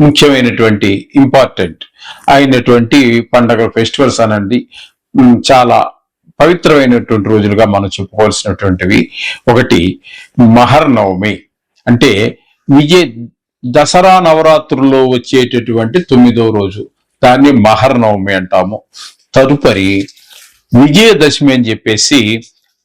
ముఖ్యమైనటువంటి ఇంపార్టెంట్ అయినటువంటి పండగ ఫెస్టివల్స్ అనండి. చాలా పవిత్రమైనటువంటి రోజులుగా మనం చెప్పుకోవాల్సినటువంటివి ఒకటి మహర్నవమి. అంటే విజయ దసరా నవరాత్రుల్లో వచ్చేటటువంటి తొమ్మిదో రోజు. దాన్ని మహర్నవమి అంటాము. తదుపరి విజయదశమి అని చెప్పేసి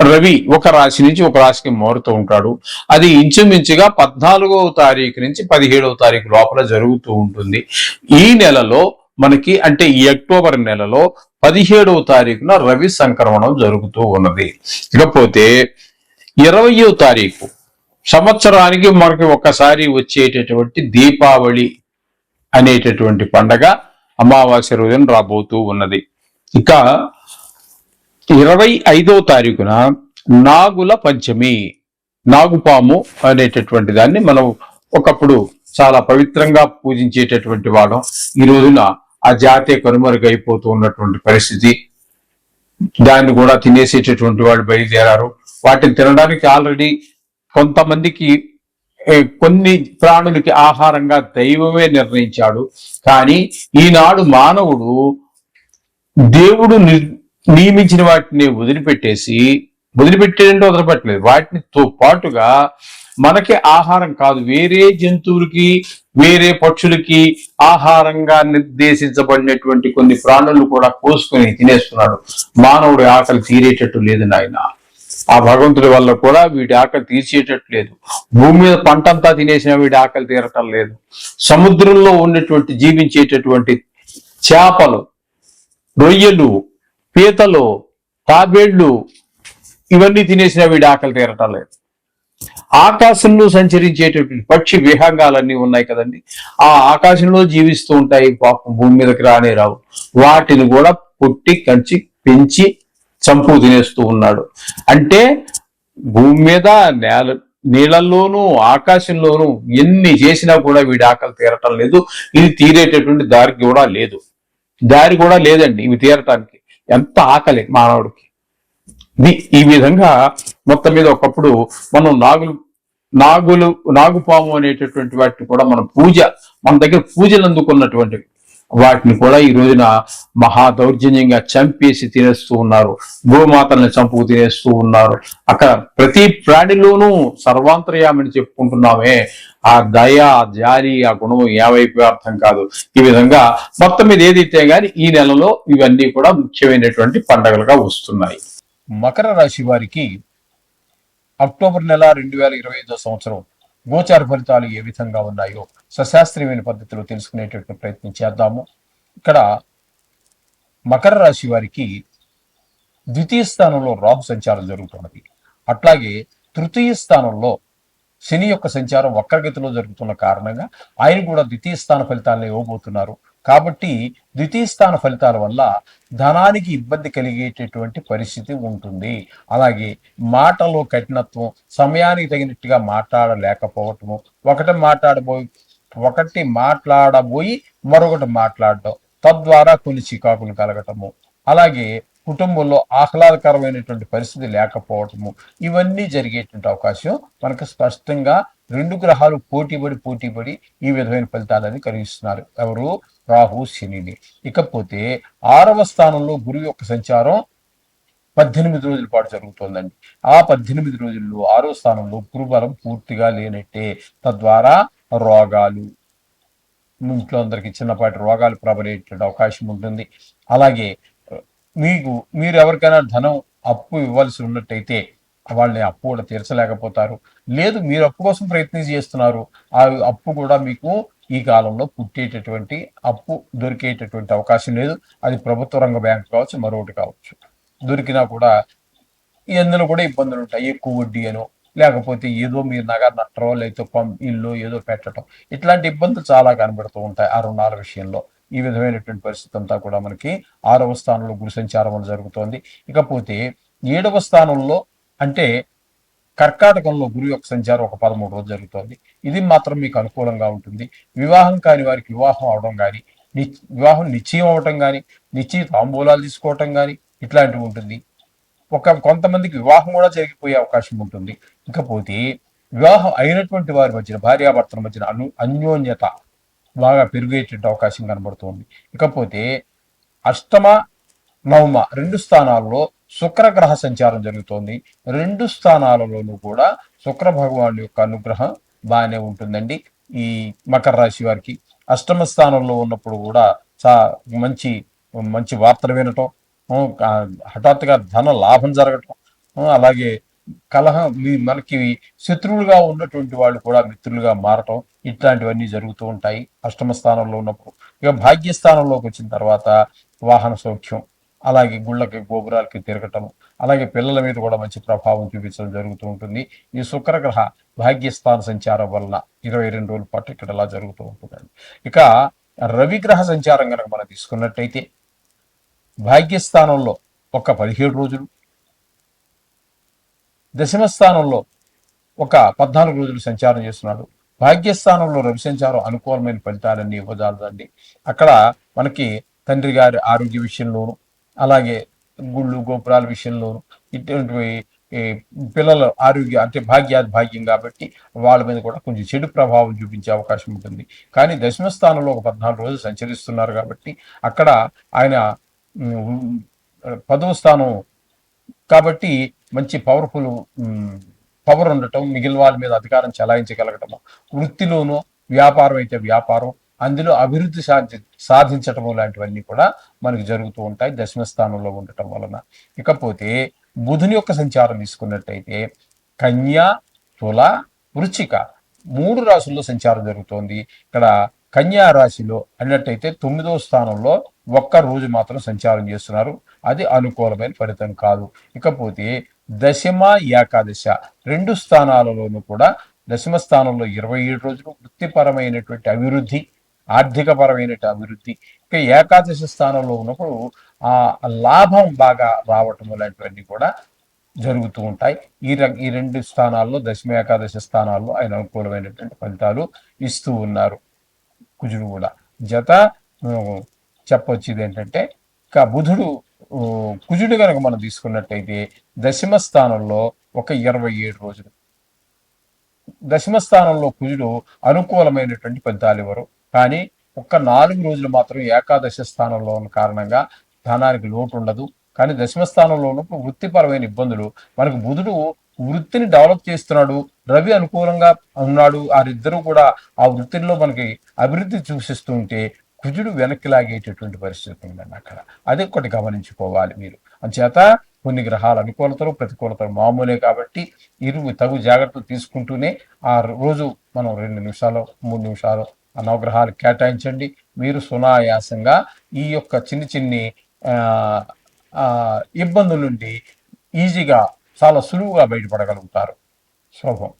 రవి ఒక రాశి నుంచి ఒక రాశికి మారుతూ ఉంటాడు. అది ఇంచుమించుగా పద్నాలుగవ తారీఖు నుంచి పదిహేడవ తారీఖు లోపల జరుగుతూ ఉంటుంది. ఈ నెలలో మనకి అంటే ఈ అక్టోబర్ నెలలో పదిహేడవ తారీఖున రవి సంక్రమణం జరుగుతూ ఉన్నది. ఇకపోతే ఇరవయో తారీఖు సంవత్సరానికి మనకి ఒక్కసారి వచ్చేటటువంటి దీపావళి అనేటటువంటి పండగ అమావాస్య రోజున రాబోతూ ఉన్నది. ఇక ఇరవై ఐదో తారీఖున నాగుల పంచమి నాగుపాము అనేటటువంటి దాన్ని మనం ఒకప్పుడు చాలా పవిత్రంగా పూజించేటటువంటి వాళ్ళం ఈ రోజున ఆ జాతే కనుమరుగైపోతూ ఉన్నటువంటి పరిస్థితి. దాన్ని కూడా తినేసేటటువంటి వాడు బయలుదేరారు. వాటిని తినడానికి ఆల్రెడీ కొంతమందికి కొన్ని ప్రాణులకి ఆహారంగా దైవమే నిర్ణయించాడు. కానీ ఈనాడు మానవుడు దేవుడు నియమించిన వాటిని వదిలిపెట్టేసి వదిలిపెట్టేదంటే వదలపెట్టలేదు వాటితో పాటుగా మనకి ఆహారం కాదు. వేరే జంతువులకి వేరే పక్షులకి ఆహారంగా నిర్దేశించబడినటువంటి కొన్ని ప్రాణులు కూడా కోసుకొని తినేస్తున్నాడు. మానవుడి ఆకలి తీరేటట్టు లేదు నాయన. ఆ భగవంతుడి వల్ల కూడా వీడి ఆకలి తీర్చేటట్టు లేదు. భూమి మీద పంట అంతా తినేసిన వీడి ఆకలి తీరటం లేదు. సముద్రంలో ఉన్నటువంటి జీవించేటటువంటి చేపలు రొయ్యలు పీతలు తాబేళ్ళు ఇవన్నీ తినేసిన వీడి ఆకలి తీరటం లేదు. ఆకాశంలో సంచరించేటటువంటి పక్షి విహంగాలన్నీ ఉన్నాయి కదండి. ఆ ఆకాశంలో జీవిస్తూ ఉంటాయి పాపం భూమి మీదకి రానే రావు. వాటిని కూడా పుట్టి కంచి పెంచి చంపు తినేస్తూ ఉన్నాడు. అంటే భూమి మీద నేల నీళ్ళల్లోనూ ఆకాశంలోనూ ఎన్ని చేసినా కూడా వీడి ఆకలి తీరటం లేదు. ఇది తీరేటటువంటి దారి కూడా లేదు. దారి కూడా లేదండి ఇవి తీరటానికి. ఎంత ఆకలి మానవుడికి. ఈ విధంగా మొత్తం మీద ఒకప్పుడు మనం నాగులు నాగులు నాగుపాము అనేటటువంటి వాటిని కూడా మనం పూజ మన దగ్గర పూజలు అందుకున్నటువంటివి. వాటిని కూడా ఈ రోజున మహా దౌర్జన్యంగా చంపేసి తినేస్తూ ఉన్నారు. గోమాతల్ని చంపుకు తినేస్తూ ఉన్నారు. అక్కడ ప్రతి ప్రాణిలోనూ సర్వాంతర్యామని చెప్పుకుంటున్నామే. ఆ దయ ఆ జాలి ఆ గుణం ఏవైపు అర్థం కాదు. ఈ విధంగా మొత్తం మీద ఏదైతే గాని ఈ నెలలో ఇవన్నీ కూడా ముఖ్యమైనటువంటి పండగలుగా వస్తున్నాయి. మకర రాశి వారికి అక్టోబర్ నెల రెండు వేల ఇరవై ఐదో సంవత్సరం గోచార ఫలితాలు ఏ విధంగా ఉన్నాయో సశాస్త్రీయమైన పద్ధతిలో తెలుసుకునేటట్టు ప్రయత్నం చేద్దాము. ఇక్కడ మకర రాశి వారికి ద్వితీయ స్థానంలో రాహు సంచారం జరుగుతున్నది. అట్లాగే తృతీయ స్థానంలో శని యొక్క సంచారం వక్రగతిలో జరుగుతున్న కారణంగా ఆయన కూడా ద్వితీయ స్థాన ఫలితాలను ఇవ్వబోతున్నారు. కాబట్టి ద్వితీయ స్థాన ఫలితాల వల్ల ధనానికి ఇబ్బంది కలిగేటటువంటి పరిస్థితి ఉంటుంది. అలాగే మాటలో కఠినత్వం సమయానికి తగినట్టుగా మాట్లాడలేకపోవటము ఒకటి మాట్లాడబోయి ఒకటి మాట్లాడబోయి మరొకటి మాట్లాడటం తద్వారా కొన్ని చికాకులు కలగటము. అలాగే కుటుంబంలో ఆహ్లాదకరమైనటువంటి పరిస్థితి లేకపోవటము ఇవన్నీ జరిగేటువంటి అవకాశం మనకు స్పష్టంగా రెండు గ్రహాలు పోటీపడి పోటీపడి ఈ విధమైన ఫలితాలని కలిగిస్తున్నారు. ఎవరు? రాహు శనిని. ఇకపోతే ఆరవ స్థానంలో గురువు యొక్క సంచారం పద్దెనిమిది రోజుల పాటు జరుగుతోందండి. ఆ పద్దెనిమిది రోజుల్లో ఆరో స్థానంలో గురుబలం పూర్తిగా లేనట్టే. తద్వారా రోగాలు ఇంట్లో అందరికి చిన్నపాటి రోగాలు ప్రబలేటువంటి అవకాశం ఉంటుంది. అలాగే మీకు మీరు ఎవరికైనా ధనం అప్పు ఇవ్వాల్సి ఉన్నట్టయితే వాళ్ళని అప్పు కూడా తీర్చలేకపోతారు. లేదు మీరు అప్పు కోసం ప్రయత్నం చేస్తున్నారు. ఆ అప్పు కూడా మీకు ఈ కాలంలో పుట్టేటటువంటి అప్పు దొరికేటటువంటి అవకాశం లేదు. అది ప్రభుత్వ రంగ బ్యాంక్ కావచ్చు మరొకటి కావచ్చు. దొరికినా కూడా ఎందులో కూడా ఇబ్బందులు ఉంటాయి. ఎక్కువ వడ్డీ అనో లేకపోతే ఏదో మీరు నగర నట్టరో లేకపోతే పం ఇల్లు ఏదో పెట్టడం ఇట్లాంటి ఇబ్బందులు చాలా కనబడుతూ ఉంటాయి ఆ రుణాల విషయంలో. ఈ విధమైనటువంటి పరిస్థితి అంతా కూడా మనకి ఆరవ స్థానంలో గురు సంచారం వల్ల జరుగుతోంది. ఇకపోతే ఏడవ స్థానంలో అంటే కర్కాటకంలో గురు యొక్క సంచారం ఒక పదమూడు రోజులు జరుగుతోంది. ఇది మాత్రం మీకు అనుకూలంగా ఉంటుంది. వివాహం కాని వారికి వివాహం అవడం కానీ వివాహం నిశ్చయం అవటం కానీ నిశ్చయ తాంబూలాలు తీసుకోవటం కానీ ఇట్లాంటివి ఉంటుంది. ఒక కొంతమందికి వివాహం కూడా జరిగిపోయే అవకాశం ఉంటుంది. ఇకపోతే వివాహం అయినటువంటి వారి మధ్యన భార్యాభర్తల మధ్యన అను అన్యోన్యత బాగా పెరిగేటువంటి అవకాశం కనబడుతోంది. ఇకపోతే అష్టమ నవమ రెండు స్థానాల్లో శుక్రగ్రహ సంచారం జరుగుతోంది. రెండు స్థానాలలోనూ కూడా శుక్ర భగవాన్ యొక్క అనుగ్రహం బాగానే ఉంటుందండి. ఈ మకర రాశి వారికి అష్టమ స్థానంలో ఉన్నప్పుడు కూడా చా మంచి మంచి వార్తలు వినటం హఠాత్తుగా ధన లాభం జరగటం అలాగే కలహం మీ మనకి శత్రువులుగా ఉన్నటువంటి వాళ్ళు కూడా మిత్రులుగా మారటం ఇట్లాంటివన్నీ జరుగుతూ ఉంటాయి అష్టమ స్థానంలో ఉన్నప్పుడు. ఇక భాగ్యస్థానంలోకి వచ్చిన తర్వాత వాహన సౌఖ్యం అలాగే గుళ్ళకి గోపురాలకి తిరగటం అలాగే పిల్లల మీద కూడా మంచి ప్రభావం చూపించడం జరుగుతూ ఉంటుంది. ఈ శుక్రగ్రహ భాగ్యస్థాన సంచారం వలన ఇరవై రెండు రోజుల పాటు ఇక్కడ ఇలా జరుగుతూ ఉంటుందండి. ఇక రవిగ్రహ సంచారం కనుక మనం తీసుకున్నట్టయితే భాగ్యస్థానంలో ఒక పదిహేడు రోజులు దశమ స్థానంలో ఒక పద్నాలుగు రోజులు సంచారం చేస్తున్నాడు. భాగ్యస్థానంలో రవి సంచారం అనుకూలమైన ఫలితాలన్నీ ఇవ్వజాలదండి అక్కడ మనకి తండ్రి గారి ఆరోగ్య విషయంలోను అలాగే గుళ్ళు గోపురాల విషయంలోను ఇటువంటి ఈ పిల్లల ఆరోగ్య అంటే భాగ్యాది భాగ్యం కాబట్టి వాళ్ళ మీద కూడా కొంచెం చెడు ప్రభావం చూపించే అవకాశం ఉంటుంది. కానీ దశమ స్థానంలో ఒక పద్నాలుగు రోజులు సంచరిస్తున్నారు కాబట్టి అక్కడ ఆయన పదవ స్థానం కాబట్టి మంచి పవర్ఫుల్ పవర్ ఉండటం మిగిలిన వాళ్ళ మీద అధికారం చలాయించగలగటము. వృత్తిలోనూ వ్యాపారం అయితే వ్యాపారం అందులో అభివృద్ధి సాధి సాధించటము లాంటివన్నీ కూడా మనకు జరుగుతూ ఉంటాయి దశమ స్థానంలో ఉండటం వలన. ఇకపోతే బుధుని యొక్క సంచారం తీసుకున్నట్టయితే కన్యా తుల వృచ్చిక మూడు రాశుల్లో సంచారం జరుగుతోంది. ఇక్కడ కన్యా రాశిలో అన్నట్టయితే తొమ్మిదవ స్థానంలో ఒక్క రోజు మాత్రం సంచారం చేస్తున్నారు. అది అనుకూలమైన ఫలితం కాదు. ఇకపోతే దశమ ఏకాదశ రెండు స్థానాలలోనూ కూడా దశమ స్థానంలో ఇరవై ఏడు రోజులు వృత్తిపరమైనటువంటి అభివృద్ధి ఆర్థికపరమైన అభివృద్ధి ఇక ఏకాదశి స్థానంలో ఉన్నప్పుడు ఆ లాభం బాగా రావటం లాంటివన్నీ కూడా జరుగుతూ ఉంటాయి. ఈ ర ఈ రెండు స్థానాల్లో దశమ ఏకాదశి స్థానాల్లో ఆయన అనుకూలమైనటువంటి ఫలితాలు ఇస్తూ ఉన్నారు. కుజుడు కూడా జత చెప్పొచ్చేది ఏంటంటే ఇక బుధుడు కుజుడు కనుక మనం తీసుకున్నట్టయితే దశమ స్థానంలో ఒక ఇరవై ఏడు రోజులు. దశమ స్థానంలో కుజుడు అనుకూలమైనటువంటి ఫలితాలు ఇవ్వరు. కానీ ఒక్క నాలుగు రోజులు మాత్రం ఏకాదశ స్థానంలో ఉన్న కారణంగా ధనానికి లోటు ఉండదు. కానీ దశమ స్థానంలో ఉన్నప్పుడు వృత్తిపరమైన ఇబ్బందులు. మనకు బుధుడు వృత్తిని డెవలప్ చేస్తున్నాడు. రవి అనుకూలంగా ఉన్నాడు. వారిద్దరూ కూడా ఆ వృత్తిలో మనకి అభివృద్ధి చూసిస్తుంటే కుజుడు వెనక్కి లాగేటటువంటి పరిస్థితి ఉందండి అక్కడ. అది ఒకటి గమనించుకోవాలి మీరు. అంచేత కొన్ని గ్రహాల అనుకూలతలు ప్రతికూలతలు మామూలే కాబట్టి ఇరు తగు జాగ్రత్తలు తీసుకుంటూనే ఆ రోజు మనం రెండు నిమిషాలు మూడు నిమిషాలు ఆ నవగ్రహాలు కేటాయించండి. మీరు సునాయాసంగా ఈ యొక్క చిన్ని చిన్ని ఇబ్బందుల నుండి ఈజీగా చాలా సులువుగా బయటపడగలుగుతారు. శుభం.